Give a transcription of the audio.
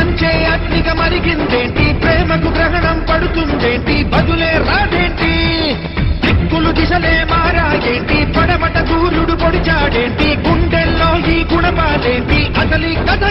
పంచే అగ్నిక మరిగిందేంటి? ప్రేమకు గ్రహణం పడుతుందేంటి? బదులే రాదేంటి? దిక్కులు దిశలే మారాయేంటి? పడమట సూర్యుడు పొడిచాడేంటి? గుండెల్లో ఈ గుణపాలేంటి? అసలి కథ